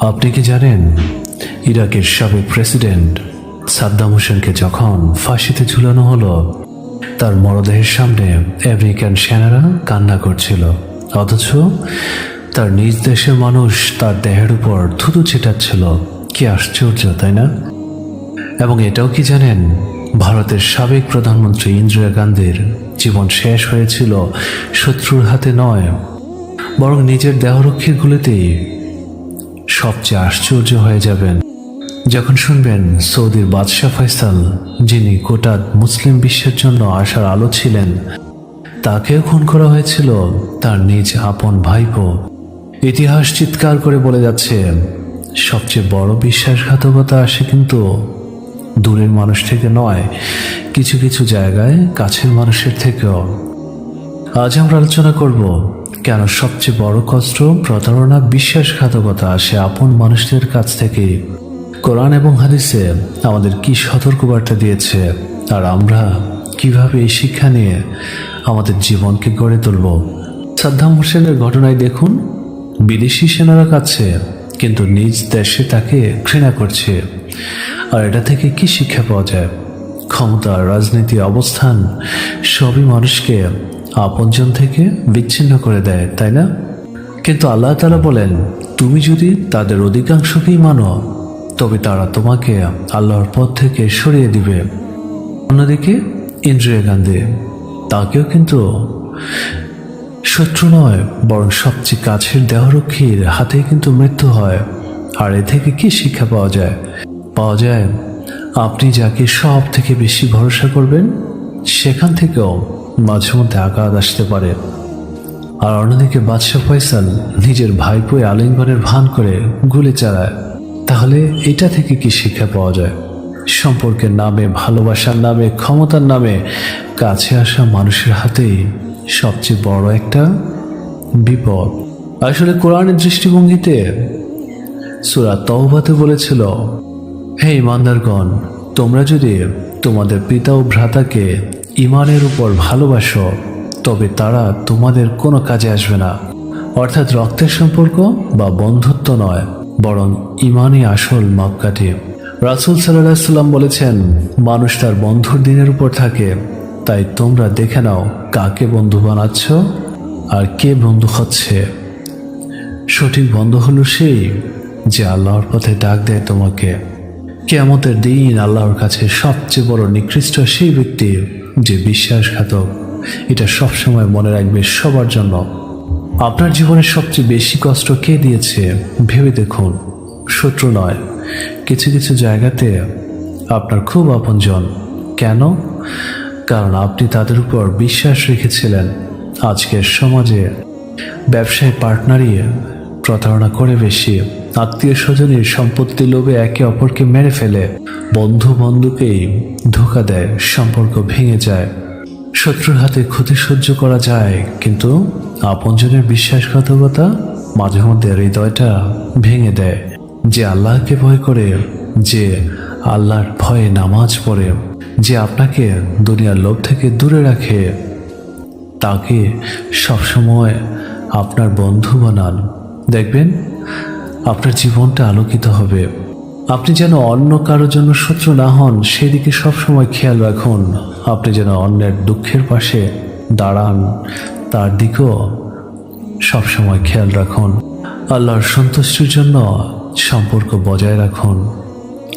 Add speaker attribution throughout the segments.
Speaker 1: আপনি কি জানেন, ইরাকের সাবেক প্রেসিডেন্ট সাদ্দাম হোসেনকে যখন ফাঁসিতে ঝুলানো হলো, তার মরদেহের সামনে আমেরিকান সেনারা কান্না করছিল। অথচ তার নিজ দেশের মানুষ তার দেহের উপর থুতু ছেটাচ্ছিল। কি আশ্চর্য, তাই না? এবং এটাও কি জানেন, ভারতের সাবেক প্রধানমন্ত্রী ইন্দিরা গান্ধীর জীবন শেষ হয়েছিল শত্রুর হাতে নয়, বরং নিজের দেহরক্ষীর গুলিতেই সবচেয়ে আশ্চর্য হয়ে যাবেন। যখন শুনবেন সৌদির বাদশাহ ফয়সাল, যিনি গোটা মুসলিম বিশ্বের জন্য আশার আলো ছিলেন, তাকেও খুন করা হয়েছিল তার নিজ আপন ভাইপো। ইতিহাস চিৎকার করে বলে যাচ্ছে, সবচেয়ে বড় বিশ্বাসঘাতকতা আসে কিন্তু দূরের মানুষ থেকে নয়, কিছু কিছু জায়গায় কাছের মানুষের থেকেও। আজ আমরা আলোচনা করব কেন সবচেয়ে বড় কষ্ট? প্রতারণা, বিশ্বাসঘাতকতা আসে আপন মানুষদের কাছ থেকে। কোরআন এবং হাদিসে আমাদের কি সতর্কবার্তা দিয়েছে? আর আমরা কীভাবে এই শিক্ষা নিয়ে আমাদের জীবনকে গড়ে তুলব? সাদ্দাম হোসেনের ঘটনায় দেখুন, বিদেশি সেনারা কাছে কিন্তু নিজ দেশে তাকে ঘৃণা করছে। আর এটা থেকে কি শিক্ষা পাওয়া যায়? ক্ষমতা, রাজনীতি, অবস্থান, সবই মানুষকে আপনজন থেকে বিচ্ছিন্ন করে দেয়, তাই না? কিন্তু আল্লাহ তালা বলেন, তুমি যদি তাদের অধিকাংশকেই মানো, তবে তারা তোমাকে আল্লাহর পথ থেকে সরিয়ে দিবে। অন্যদিকে ইন্দ্রিয়া গান্ধী, তাকেও কিন্তু শত্রু নয়, বরং সবচেয়ে কাছের দেহরক্ষীর হাতে কিন্তু মৃত্যু হয়। আর এ থেকে কি শিক্ষা পাওয়া যায়? পাওয়া যায়, আপনি যাকে সব থেকে বেশি ভরসা করবেন, সেখান থেকেও মাঝে মধ্যে আঘাত আসতে পারে। আর অন্যদিকে বাদশাহ ফয়সাল নিজের ভাইপোয় আলিঙ্গনের ভান করে গুলি চালায়। তাহলে এটা থেকে কি শিক্ষা পাওয়া যায়? সম্পর্কের নামে, ভালোবাসার নামে, ক্ষমতার নামে কাছে আসা মানুষের হাতেই সবচেয়ে বড় একটা বিপদ। আসলে কোরআনের দৃষ্টিভঙ্গিতে সুরা তওবাতে বলেছিল, হে ইমানদারগণ তোমরা যদি তোমাদের পিতা ও ভ্রাতাকে ইমানের উপর ভালোবাসো, তবে তারা তোমাদের কোনো কাজে আসবে না। অর্থাৎ রক্তের সম্পর্ক বা বন্ধুত্ব নয়, বরং ইমানই আসল মাপকাঠি। রাসুল সাল্লাহ সাল্লাম বলেছেন, মানুষ তার বন্ধুর দিনের উপর থাকে, তাই তোমরা দেখে নাও কাকে বন্ধু বানাচ্ছ আর কে বন্ধু হচ্ছে। সঠিক বন্ধু হলো সেই যে আল্লাহর পথে ডাক দেয় তোমাকে। কেয়ামতের দিন আল্লাহর কাছে সবচেয়ে বড় নিকৃষ্ট সেই ব্যক্তি যে বিশ্বাসঘাতক, এটা সবসময় মনে রাখবে সবার জন্য। আপনার জীবনের সবচেয়ে বেশি কষ্ট কে দিয়েছে, ভেবে দেখুন। শত্রু নয়, কিছু কিছু জায়গাতে আপনার খুব আপনজন। কেন? কারণ আপনি তাদের উপর বিশ্বাস রেখেছিলেন। আজকের সমাজে ব্যবসায় পার্টনারই প্রতারণা করে বেশি। আত্মীয় স্বজনের সম্পত্তি লোভে একে অপরকে মেরে ফেলে। বন্ধু বন্ধুকেই ধোকা দেয়, সম্পর্ক ভেঙে যায়। শত্রুর হাতে ক্ষতি সহ্য করা যায়, কিন্তু আপনজনের বিশ্বাসঘাতকতা মাঝে মধ্যে হৃদয়টা ভেঙে দেয়। যে আল্লাহকে ভয় করে, যে আল্লাহর ভয়ে নামাজ পড়ে, যে আপনাকে দুনিয়ার লোভ থেকে দূরে রাখে, তাকে সবসময় আপনার বন্ধু বানান। দেখবেন আপনার জীবনটা আলোকিত হবে। আপনি যেন অন্য কারোর জন্য শত্রু না হন, সেদিকে সবসময় খেয়াল রাখুন। আপনি যেন অন্যের দুঃখের পাশে দাঁড়ান, তার দিকেও সবসময় খেয়াল রাখুন। আল্লাহর সন্তুষ্টির জন্য সম্পর্ক বজায় রাখুন।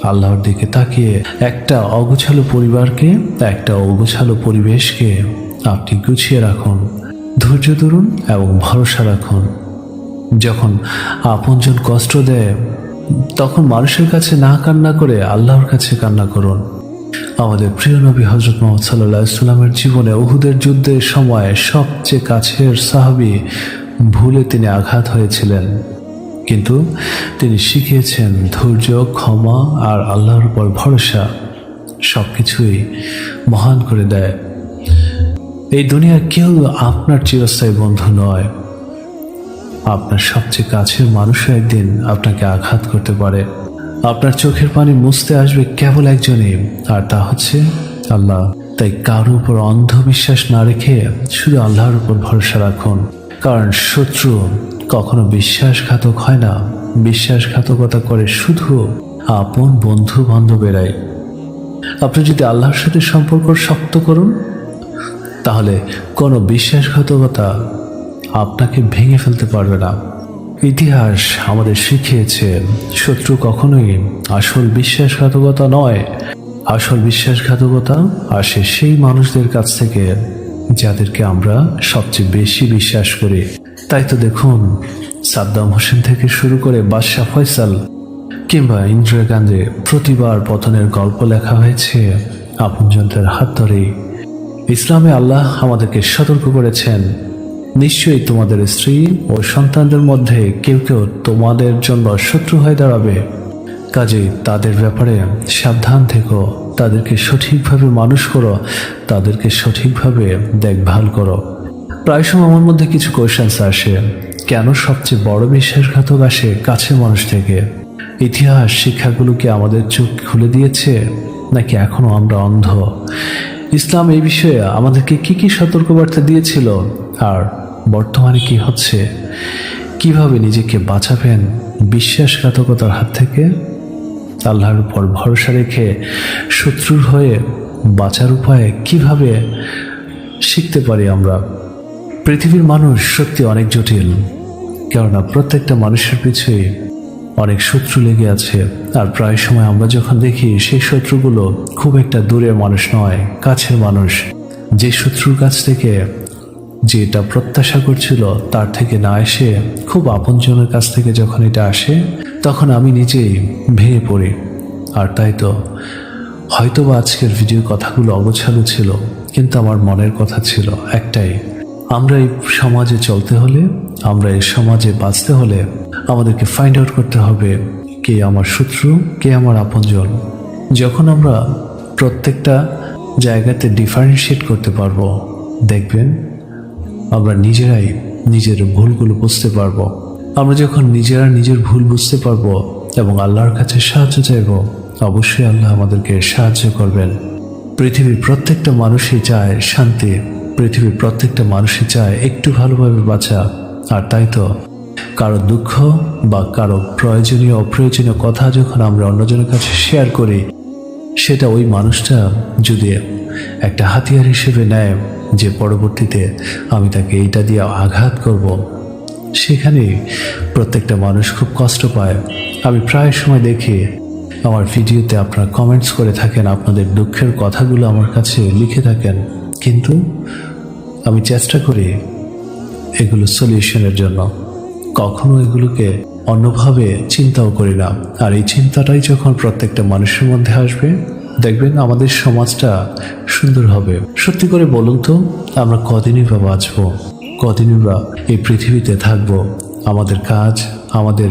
Speaker 1: আল্লাহর দিকে তাকিয়ে একটা অগোছালো পরিবারকে, একটা অগোছালো পরিবেশকে আপনি গুছিয়ে রাখুন। ধৈর্য ধরুন এবং ভরসা রাখুন। যখন আপনজন কষ্ট দেয়, তখন মানুষের কাছে না কান্না করে আল্লাহর কাছে কান্না করুন। আমাদের প্রিয় নবী হজরত মোহাম্মদ সাল্লাহ ইসলামের জীবনে উহুদের যুদ্ধের সময় সবচেয়ে কাছের সাহাবি ভুলে তিনি আঘাত হয়েছিলেন। কিন্তু তিনি শিখিয়েছেন ধৈর্য, ক্ষমা আর আল্লাহর উপর ভরসা সব কিছুই মহান করে দেয়। এই দুনিয়া কেউ আপনার চিরস্থায়ী বন্ধু নয়। আপনার সবচেয়ে কাছের মানুষও একদিন আপনাকে আঘাত করতে পারে। আপনার চোখের পানি মুছতে আসবে কেবল একজনই, আর তা হচ্ছে আল্লাহ। তাই কারোর উপর অন্ধবিশ্বাস না রেখে শুধু আল্লাহর উপর ভরসা রাখুন। কারণ শত্রু কখনো বিশ্বাসঘাতক হয় না। বিশ্বাসঘাতকতা করে শুধু আপন বন্ধু বান্ধবেরাই আপনি যদি আল্লাহর সাথে সম্পর্ক শক্ত করুন, তাহলে কোনো বিশ্বাসঘাতকতা আপনাকে ভেঙে ফেলতে পারবে না। ইতিহাস আমাদের শিখিয়েছে, শত্রু কখনোই আসল বিশ্বাসঘাতকতা নয়। আসল বিশ্বাসঘাতকতা আসে সেই মানুষদের কাছ থেকে, যাদেরকে আমরা সবচেয়ে বেশি বিশ্বাস করি। তাই তো দেখুন, সাদ্দাম হোসেন থেকে শুরু করে বাদশাহ ফয়সাল কিংবা ইন্দিরা গান্ধী প্রতিবার পতনের গল্প লেখা হয়েছে আপনজনদের হাত ধরেই। ইসলামে আল্লাহ আমাদেরকে সতর্ক করেছেন নিশ্চয়ই তোমাদের স্ত্রী ও সন্তানদের মধ্যে কেউ কেউ তোমাদের জন্য শত্রু হয়ে দাঁড়াবে। কাজেই তাদের ব্যাপারে সাবধান থেকো, তাদেরকে সঠিকভাবে মানুষ করো, তাদেরকে সঠিকভাবে দেখভাল করো। প্রায় সময় আমার মধ্যে কিছু কোয়েশনস আসে। কেন সবচেয়ে বড় বিশ্বাসঘাতক আসে কাছের মানুষ থেকে? ইতিহাস, শিক্ষাগুলো কি আমাদের চোখ খুলে দিয়েছে, নাকি এখনও আমরা অন্ধ? ইসলাম এই বিষয়ে আমাদেরকে কি কি সতর্কবার্তা দিয়েছিল? আর বর্তমানে কি হচ্ছে? কীভাবে নিজেকে বাঁচাবেন বিশ্বাসঘাতকতার হাত থেকে? আল্লাহর উপর ভরসা রেখে শত্রুর হয়ে বাঁচার উপায় কীভাবে শিখতে পারি আমরা? পৃথিবীর মানুষ সত্যি অনেক জটিল, কেননা প্রত্যেকটা মানুষের পিছুই অনেক শত্রু লেগে আছে। আর প্রায় সময় আমরা যখন দেখি সেই শত্রুগুলো খুব একটা দূরের মানুষ নয়, কাছের মানুষ। যে শত্রুর কাছ থেকে যেটা প্রত্যাশা করছিল, তার থেকে না এসে খুব আপনজনের কাছ থেকে যখন এটা আসে, তখন আমি নিজেই ভেঙে পড়ি। আর তাই তো, হয়তোবা আজকের ভিডিও কথাগুলো অগোছালো ছিল, কিন্তু আমার মনের কথা ছিল একটাই। আমরা এই সমাজে চলতে হলে, আমরা এই সমাজে বাঁচতে হলে আমাদেরকে ফাইন্ড আউট করতে হবে কে আমার শত্রু, কে আমার আপনজন। যখন আমরা প্রত্যেকটা জায়গাতে ডিফারেন্সিয়েট করতে পারব, দেখবেন আমরা নিজেরাই নিজের ভুলগুলো বুঝতে পারব। আমরা যখন নিজেরা নিজের ভুল বুঝতে পারব এবং আল্লাহর কাছে সাহায্য চাইব, অবশ্যই আল্লাহ আমাদেরকে সাহায্য করবেন। পৃথিবীর প্রত্যেকটা মানুষই চায় শান্তি, পৃথিবীর প্রত্যেকটা মানুষই চায় একটু ভালোভাবে বাঁচা। আর তাই তো, কারও দুঃখ বা কারও প্রয়োজনীয় অপ্রয়োজনীয় কথা যখন আমরা অন্যজনের কাছে শেয়ার করি সেটা ওই মানুষটা যদি একটা হাতিয়ার হিসেবে নেয় যে পরবর্তীতে আমি তাকে এইটা দিয়ে আঘাত করব। সেখানে প্রত্যেকটা মানুষ খুব কষ্ট পায় আমি প্রায় সময় দেখি আমার ভিডিওতে আপনারা কমেন্টস করে থাকেন, আপনাদের দুঃখের কথাগুলো আমার কাছে লিখে থাকেন কিন্তু আমি চেষ্টা করি এগুলো সলিউশনের জন্য কখনো এগুলোকে অন্যভাবে চিন্তাও করি না। আর এই চিন্তাটাই যখন প্রত্যেকটা মানুষের মধ্যে আসবে, দেখবেন আমাদের সমাজটা সুন্দর হবে। সত্যি করে বলুন তো, আমরা কদিনই বা বাঁচবো? কদিনই বা এই পৃথিবীতে থাকব? আমাদের কাজ, আমাদের